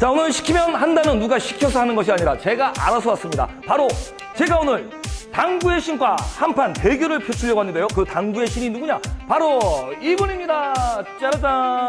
자 오늘 시키면 한다는 누가 시켜서 하는 것이 아니라 제가 알아서 왔습니다. 바로 제가 오늘 당구의 신과 한판 대결을 펼치려고 하는데요. 그 당구의 신이 누구냐? 바로 이분입니다. 짜라잔.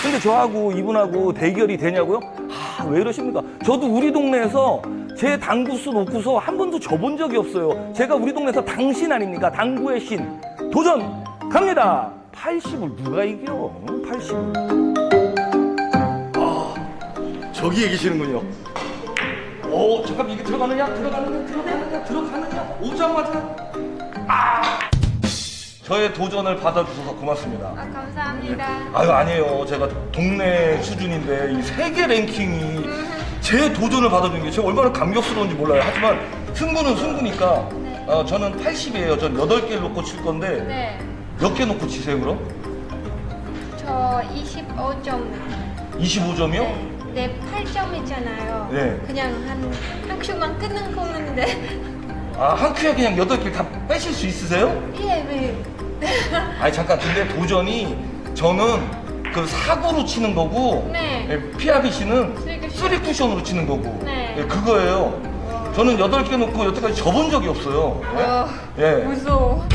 근데 저하고 이분하고 대결이 되냐고요? 아, 왜 이러십니까? 저도 우리 동네에서 제 당구수 놓고서 한 번도 져본 적이 없어요. 제가 우리 동네에서 당신 아닙니까? 당구의 신. 도전 갑니다. 80을 누가 이겨? 80을. 아, 저기에 계시는군요. 오, 잠깐 이게 들어가느냐? 들어가느냐? 들어가느냐? 들어가느냐? 오자마자 아! 저의 도전을 받아주셔서 고맙습니다. 아, 감사합니다. 아유 아니에요. 제가 동네 수준인데 이 세계 랭킹이 제 도전을 받아준 게 제가 얼마나 감격스러운지 몰라요. 하지만 승부는 승부니까 네. 어, 저는 80이에요. 전 8개를 놓고 칠 건데 네. 몇 개 놓고 치세요 그럼? 저 25점. 25점이요? 네. 네, 8점이잖아요. 네. 그냥 한, 한 큐만 끊는 거는데. 아, 한 큐에 그냥 8개 다 빼실 수 있으세요? 예, 왜. 아니 잠깐 근데 도전이 저는 그 사구로 치는 거고 네. 예, 피아비 씨는 쓰리 쿠션. 쓰리 쿠션으로 치는 거고 네. 예, 그거예요. 저는 8개 놓고 여태까지 져본 적이 없어요. 예? 어, 예. 무서워.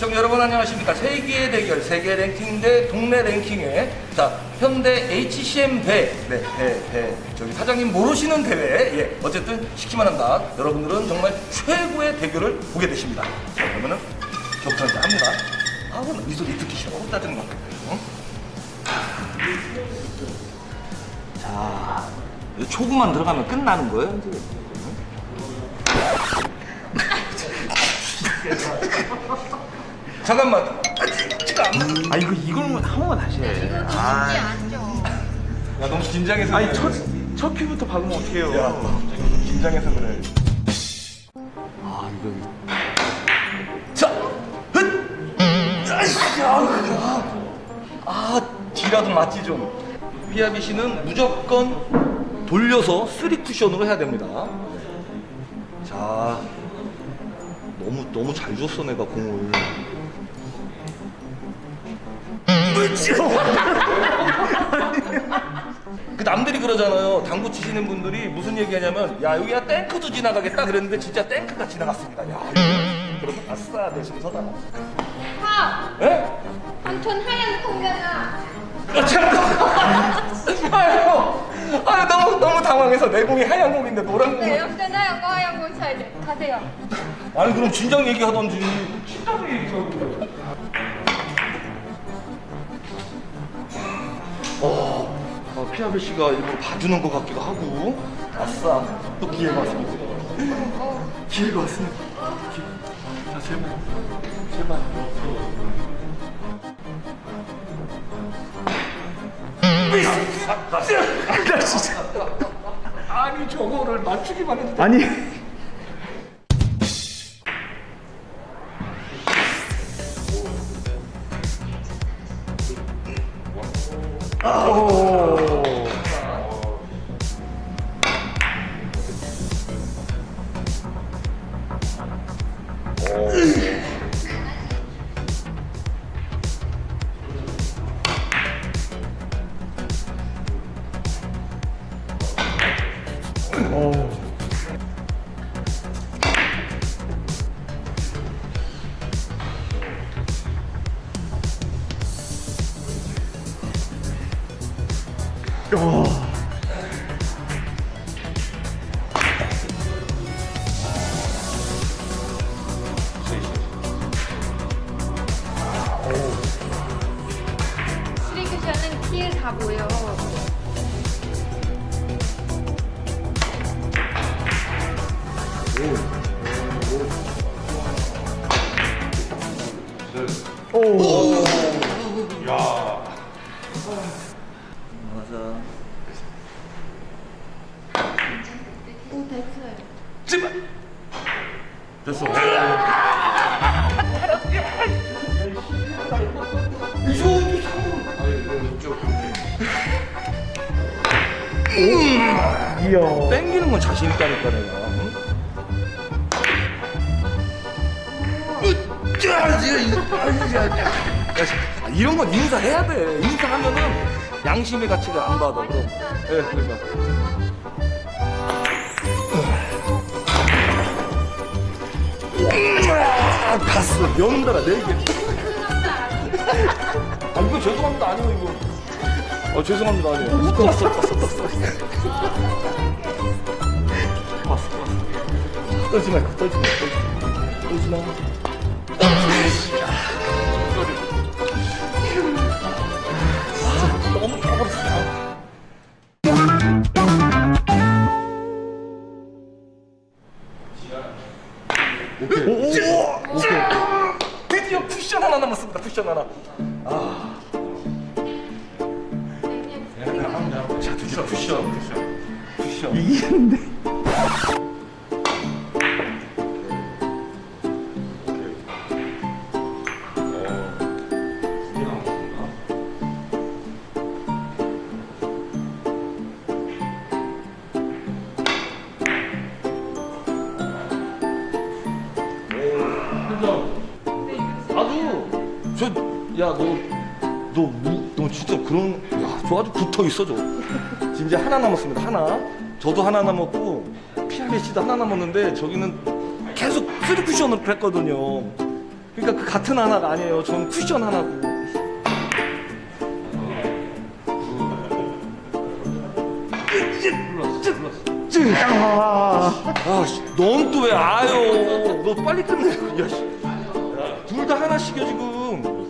자, 여러분 안녕하십니까? 세계의 대결, 세계 랭킹 대 동네 랭킹의 자 현대 HCM 배, 네, 배, 배. 저기 사장님 모르시는 대회, 예, 어쨌든 시키만 한다. 여러분들은 정말 최고의 대결을 보게 되십니다. 자, 그러면은 저부터 이제 합니다. 아, 나 미소리 듣기 싫어. 짜증 나. 응? 자, 이 초구만 들어가면 끝나는 거예요, 이제. 잠깐만. 아, 아 이거 이걸 한 번만 다시 해. 이거 않죠? 야 너무 긴장해서 아니 그래. 첫, 첫 큐부터 박으면 어떡해요. 야좀 긴장해서 그래 아 뒤라도 맞지 좀 피아비 씨는 무조건 돌려서 쓰리 쿠션으로 해야 됩니다 자 너무 너무 잘 줬어 내가 공을 그 남들이 그러잖아요. 당구 치시는 분들이 무슨 얘기하냐면 야 여기가 탱크도 지나가겠다 그랬는데 진짜 탱크가 지나갔습니다. 야 이거 그러면 아싸 내 순서다. 하! 예? 한톤 하얀 공간아. 아, 참. 아유, 아유 너무 너무 당황해서 내 공이 하얀 공인데 노란 공. 네, 없잖아요. 거 하얀 공 사야 돼. 가세요. 아니 그럼 진작 얘기하던지. 진작 얘기하고. 어, 어, 피아베 씨가 일부러 봐주는 것 같기도 하고. 아싸, 또 기회가 왔습니다. 기회가 왔습니다. 기- 자, 제발, 제발. 나 진짜. 아니 저거를 맞추기만 했는데. 아 니 스리크션은 킬 가고요. 맞아. 오, 됐어요. 제발. 됐어. 이거 이야. 땡기는 건 자신 있다니까 내가. 응? 이거, 으쌰. 야, 이런 건 인사해야 돼. 인사하면은 양심의 가치가 안 받아. 그럼. 예, 그러니까. 아, 갔어. 연달아 네 개. 아, 이거 죄송합니다. 아니고 이거. 어, 죄송합니다. 아니에요. 떴어, 떴어, 떴어. 봤어, 봤어. 떨지 말고, 떨지 말고, 떨지 마. 떨지 마. 쿠션 하나. 자, 드디어 쿠션. 쿠션. 이기는데. 너 너 진짜 그런 야 저 아주 붙어 있어 저. 지금 이제 하나 남았습니다 하나. 저도 하나 남았고 피아레 씨도 하나 남았는데 저기는 계속 쓰리 쿠션을 했거든요. 그러니까 그 같은 하나가 아니에요. 전 쿠션 하나고. 아 넌 또 왜 아요 너 빨리 끝내. 야 둘 다 하나씩이야 지금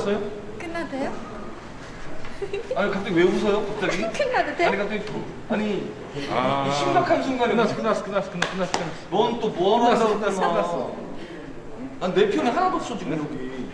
끝났어요? 끝나대요? 아니 갑자기 왜 웃어요 갑자기? 돼요? 아니 갑자기 아니 이 심각한 순간에 끝났어, 끝났어, 끝났어, 끝났어, 끝났어. 끝났어. 넌또 뭐하러 끝났어, 끝났어, 끝났어. 난내 편에 하나도 없어 지금 여기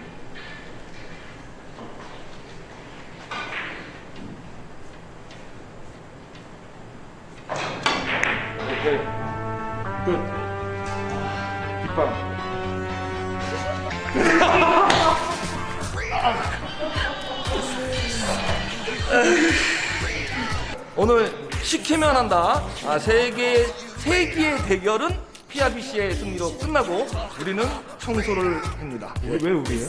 오늘 시키면 한다 아, 세계 세기의 대결은 PRBC의 승리로 끝나고 우리는 청소를 합니다 왜, 왜 우리예요?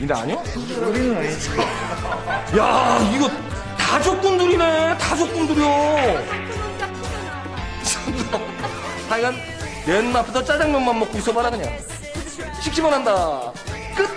이나 아니요? 우리는 아니지. 야 이거 다족꾼들이네 다족꾼들이요 하여간 맨 앞에서 짜장면만 먹고 있어봐라 그냥 시키면 한다 끝